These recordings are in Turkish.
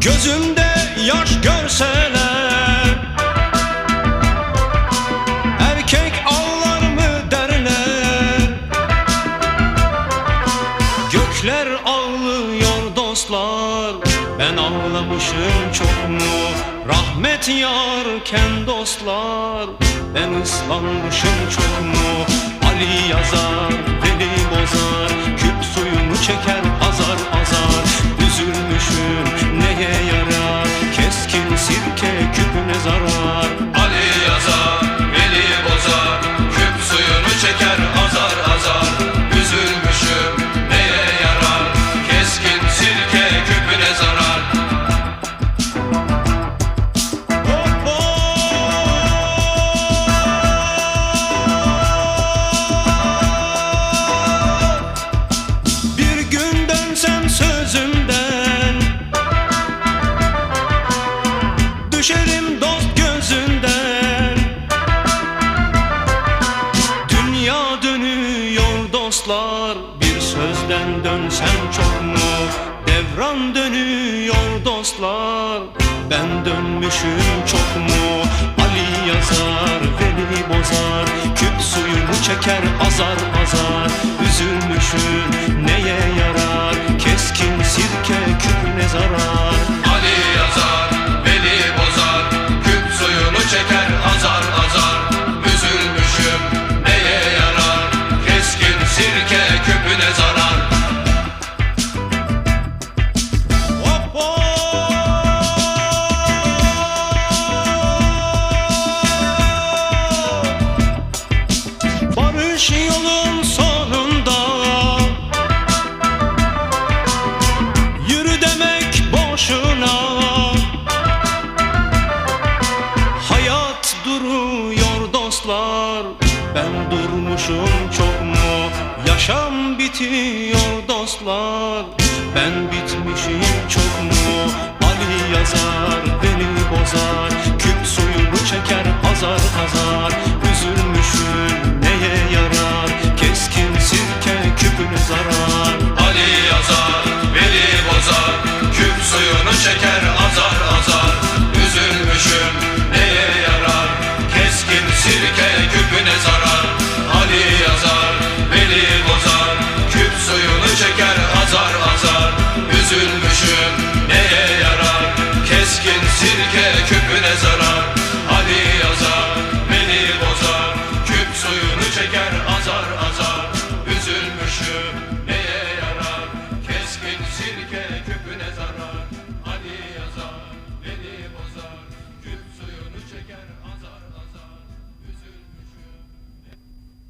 Gözümde yaş görseler Erkek ağlar mı derler? Gökler ağlıyor dostlar Ben ağlamışım çok mu? Rahmet yarken dostlar Ben ıslanmışım çok mu? Ali yazar deli dönsem çok mu Devran dönüyor dostlar? Ben dönmüşüm çok mu Ali yazar, Veli bozar? Küp suyunu çeker azar azar. Üzülmüşüm neye yarar? Keskin sirke küpüne zarar dostlar Ben durmuşum çok mu? Yaşam bitiyor dostlar Ben bitmişim çok mu? Ali yazar beni bozar Küp suyunu çeker azar azar Üzülmüşüm neye yarar Keskin sirke küpüne zarar. Ali yazar, Veli bozar Küp suyunu çeker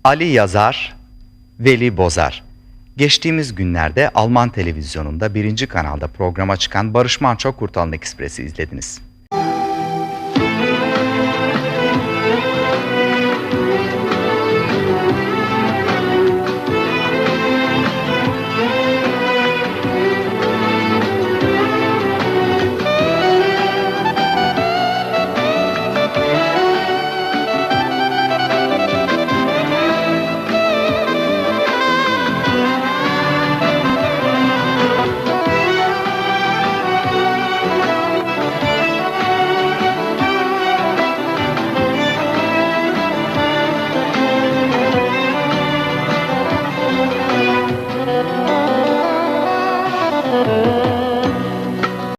Ali Yazar, Veli Bozar. Geçtiğimiz günlerde Alman televizyonunda birinci kanalda programa çıkan Barış Manço Kurtalan Ekspres'i izlediniz.